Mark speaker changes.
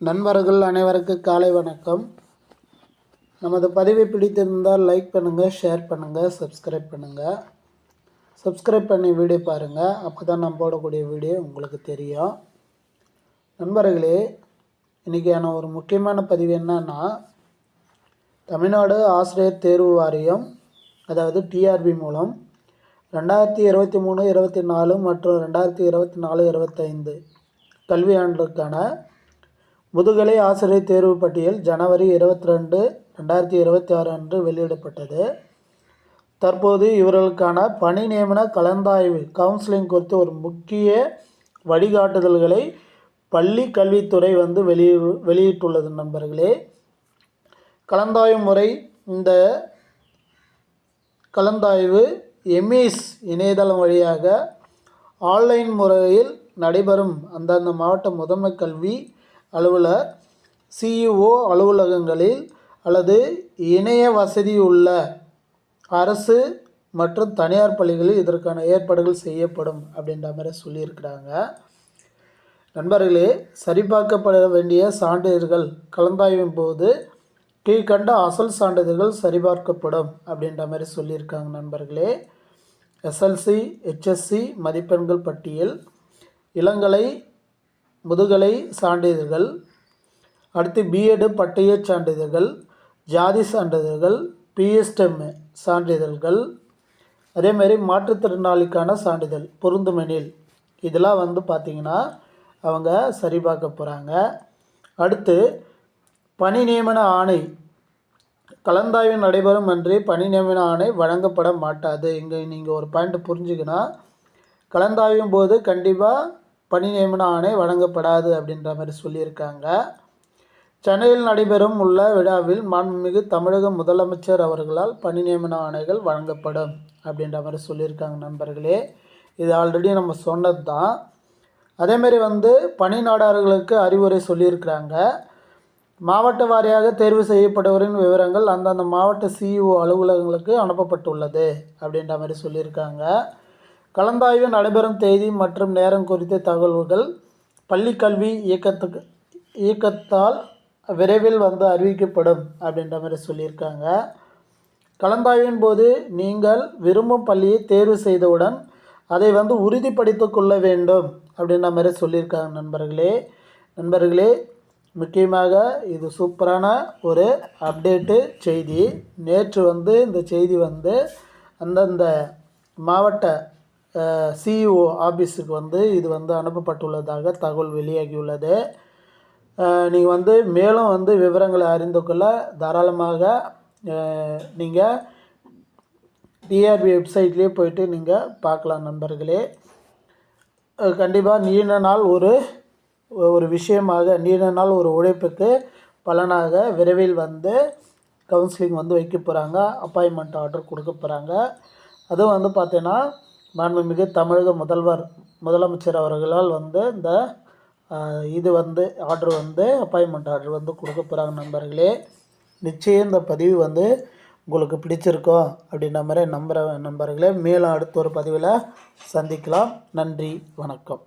Speaker 1: நண்பர்கள் அனைவருக்கு காலை வணக்கம். நமது பதிவை பிடித்திருந்தால் லைக் பண்ணுங்கள் ஷேர் பண்ணுங்கள் சப்ஸ்கிரைப் பண்ணுங்கள் சப்ஸ்கிரைப் பண்ணி வீடியோ பாருங்கள் அப்போ தான் நம்ம போடக்கூடிய வீடியோ உங்களுக்கு தெரியும். நண்பர்களே இன்றைக்கான ஒரு முக்கியமான பதிவு என்னன்னா தமிழ்நாடு ஆசிரியர் தேர்வு வாரியம் அதாவது டிஆர்பி மூலம் ரெண்டாயிரத்தி இருபத்தி மூணு இருபத்தி நாலு மற்றும் ரெண்டாயிரத்தி இருபத்தி நாலு இருபத்தைந்து கல்வியாண்டுக்கான முதுகலை ஆசிரியர் தேர்வு பட்டியல் ஜனவரி இருபத்தி ரெண்டு ரெண்டாயிரத்தி இருபத்தி ஆறு அன்று வெளியிடப்பட்டது. தற்போது இவர்களுக்கான பணி நியமன கலந்தாய்வு கவுன்சிலிங் குறித்து ஒரு முக்கிய வழிகாட்டுதல்களை பள்ளி கல்வித்துறை வந்து வெளியி வெளியிட்டுள்ளது நண்பர்களே. கலந்தாய்வு முறை இந்த கலந்தாய்வு எம்இஸ் இணையதளம் வழியாக ஆன்லைன் முறையில் நடைபெறும். அந்தந்த மாவட்ட முதன்மை கல்வி அளவில் சிஇஓ அலுவலகங்களில் அல்லது இணைய வசதி உள்ள அரசு மற்றும் தனியார் பள்ளிகளில் இதற்கான ஏற்பாடுகள் செய்யப்படும் அப்படின்ற மாதிரி சொல்லியிருக்கிறாங்க. நண்பர்களே சரிபார்க்கப்பட வேண்டிய சான்றிதழ்கள் கலந்தாய்வின் போது கீழ்கண்ட அசல் சான்றிதழ்கள் சரிபார்க்கப்படும் அப்படின்ற மாதிரி சொல்லியிருக்காங்க நண்பர்களே. எஸ்எல்சி ஹெச்எஸ்சி மதிப்பெண்கள் பட்டியல் இளங்கலை முதுகலை சான்றிதழ்கள் அடுத்து பிஎட் பட்டயச் சான்றிதழ்கள் ஜாதி சான்றிதழ்கள் பிஎஸ்டெம் சான்றிதழ்கள் அதேமாரி மாற்றுத்திறனாளிக்கான சான்றிதழ் பொருந்துமெனில். இதெல்லாம் வந்து பார்த்திங்கன்னா அவங்க சரிபார்க்க போகிறாங்க அடுத்து பணி நியமன ஆணை. கலந்தாய்வு நடைபெறும் என்று பணி நியமன ஆணை வழங்கப்பட மாட்டாது. இங்கே நீங்கள் ஒரு பாயிண்ட் புரிஞ்சுக்கினா கலந்தாய்வின் போது கண்டிப்பாக பணி நியமன ஆணை வழங்கப்படாது அப்படின்ற மாதிரி சொல்லியிருக்காங்க. சென்னையில் நடைபெறும் உள்ள விழாவில் மாண்புமிகு தமிழக முதலமைச்சர் அவர்களால் பணி நியமன ஆணைகள் வழங்கப்படும் அப்படின்ற மாதிரி சொல்லியிருக்காங்க நண்பர்களே. இது ஆல்ரெடி நம்ம சொன்னது தான் அதேமாரி வந்து பணி நாடார்களுக்கு அறிவுரை சொல்லியிருக்கிறாங்க. மாவட்ட வாரியாக தேர்வு செய்யப்படுவரின் விவரங்கள் அந்தந்த மாவட்ட சிஇஓ அலுவலகங்களுக்கு அனுப்பப்பட்டுள்ளது அப்படின்ற மாதிரி சொல்லியிருக்காங்க. கலந்தாய்வு நடைபெறும் தேதி மற்றும் நேரம் குறித்த தகவல்கள் பள்ளிக்கல்வி இயக்கத்துக்கு இயக்கத்தால் விரைவில் வந்து அறிவிக்கப்படும் அப்படின்ற மாதிரி சொல்லியிருக்காங்க. கலந்தாய்வின் போது நீங்கள் விரும்பும் பள்ளியை தேர்வு செய்தவுடன் அதை வந்து உறுதிப்படுத்தி கொள்ள வேண்டும் அப்படின்ற மாதிரி சொல்லியிருக்காங்க நண்பர்களே. நண்பர்களே முக்கியமாக இது சூப்பரான ஒரு அப்டேட்டு செய்தி. நேற்று வந்து இந்த செய்தி வந்து அந்தந்த மாவட்ட சிஇஓ ஆஃபீஸுக்கு வந்து இது வந்து அனுப்பப்பட்டுள்ளதாக தகவல் வெளியாகியுள்ளது. நீங்கள் வந்து மேலும் வந்து விவரங்களை அறிந்து கொள்ள தாராளமாக நீங்கள் டிஆர்பி வெப்சைட்லேயே போயிட்டு நீங்கள் பார்க்கலாம் நண்பர்களே. கண்டிப்பாக நீண்ட நாள் ஒரு ஒரு விஷயமாக நீண்ட நாள் ஒரு உழைப்புக்கு பலனாக விரைவில் வந்து கவுன்சிலிங் வந்து வைக்க போகிறாங்க அப்பாயின்மெண்ட் ஆர்டர் கொடுக்க போகிறாங்க அதுவும் வந்து பார்த்தீங்கன்னா மாண்புமிகு தமிழக முதல்வர் முதலமைச்சர் அவர்களால் வந்து இந்த இது வந்து ஆர்டர் வந்து அப்பாயின்மெண்ட் ஆர்டர் வந்து கொடுக்க போகிறாங்க நண்பர்களே. நிச்சயம் இந்த பதிவு வந்து உங்களுக்கு பிடிச்சிருக்கோம் அப்படின்ற மாதிரி நம்புகிற நண்பர்களே. மேலும் அடுத்த ஒரு பதிவில் சந்திக்கலாம். நன்றி வணக்கம்.